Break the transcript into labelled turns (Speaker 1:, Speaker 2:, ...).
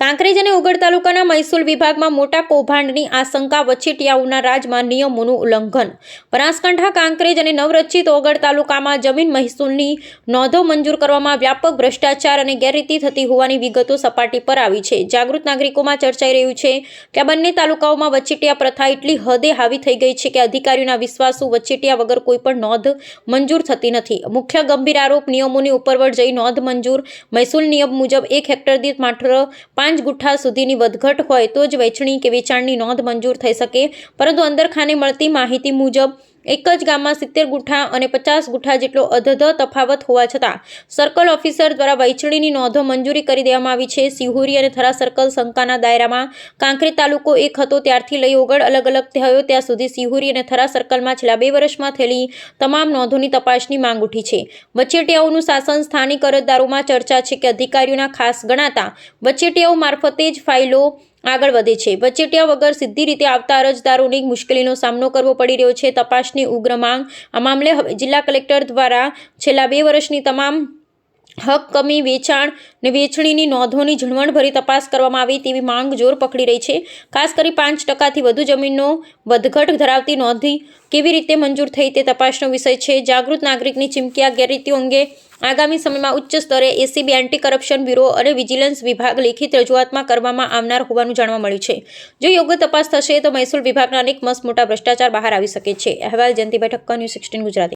Speaker 1: કાંકરેજ અને ઉગડ તાલુકાના મહેસૂલ વિભાગમાં મોટા કૌભાંડની આશંકા વચેટિયાઓના રાજમાં નિયમોનું ઉલ્લંઘન. બનાસકાંઠા, કાંકરેજ અને નવરચિત ઓગડ તાલુકામાં જમીન મહેસૂલની નોંધો મંજૂર કરવામાં વ્યાપક ભ્રષ્ટાચાર અને ગેરરીતિ થતી હોવાની વિગતો સપાટી પર આવી છે. જાગૃત નાગરિકોમાં ચર્ચાઈ રહ્યું છે કે આ બંને તાલુકાઓમાં વચેટિયા પ્રથા એટલી હદે હાવી થઈ ગઈ છે કે અધિકારીઓના વિશ્વાસુ વચેટિયા વગર કોઈ પણ નોંધ મંજૂર થતી નથી. મુખ્ય ગંભીર આરોપ નિયમોની ઉપરવટ જઈ નોંધ મંજૂર. મહેસૂલ નિયમ મુજબ એક હેક્ટર દીઠ માત્ર પાંચ ગુઠ્ઠા સુધીની વધઘટ હોય તો જ વહેંચણી કે વેચાણની નોંધ મંજૂર થઈ શકે. પરંતુ અંદરખાને મળતી માહિતી મુજબ એક જ ગામમાં સિત્તેર ગુઠ્ઠા અને પચાસ ગુઠ્ઠા જેટલો અધધ તફાવત હોવા છતાં, સર્કલ ઓફિસર દ્વારા વહેંચણીની નોંધો મંજૂરી કરી દેવામાં આવી છે. સિહોરી અને થરા સર્કલ શંકાના દાયરામાં કાંકરી તાલુકો એક હતો. ત્યારથી લઈ ઓગળ અલગ અલગ થયો. ત્યાં સુધી સિહોરી અને થરા સર્કલમાં છેલ્લા બે વર્ષમાં થયેલી તમામ નોંધોની તપાસની માંગ ઉઠી છે. વચેટિયાઓનું શાસન સ્થાનિક અરજદારોમાં ચર્ચા છે કે અધિકારીઓના ખાસ ગણાતા વચેટિયાઓ મારફતે જ ફાઇલો આગળ વધે છે. વચેટિયા વગર સીધી રીતે આવતા અરજદારોની મુશ્કેલીનો સામનો કરવો પડી રહ્યો છે. તપાસની ઉગ્ર માંગ આ મામલે હવે જિલ્લા કલેક્ટર દ્વારા છેલ્લા બે વર્ષની તમામ હક, કમી, વેચાણ ને વેચણીની નોંધોની ઝીણવટભરી તપાસ કરવામાં આવી તેવી માંગ જોર પકડી રહી છે. ખાસ કરી પાંચ ટકાથી વધુ જમીનનો વધઘટ ધરાવતી નોંધી કેવી રીતે મંજૂર થઈ તે તપાસનો વિષય છે. જાગૃત નાગરિકની ચીમકી આ ગેરરીતિઓ અંગે આગામી સમયમાં ઉચ્ચ સ્તરે એસીબી એન્ટી કરપ્શન બ્યુરો અને વિજિલન્સ વિભાગ લેખિત રજૂઆતમાં કરવામાં આવનાર હોવાનું જાણવા મળ્યું છે. જો યોગ્ય તપાસ થશે તો મહેસૂલ વિભાગના અનેક મસ્ત મોટા ભ્રષ્ટાચાર બહાર આવી શકે છે. અહેવાલ જયંતિભાઈ ઠક્કર ન્યૂઝ સિક્સટીન ગુજરાતી.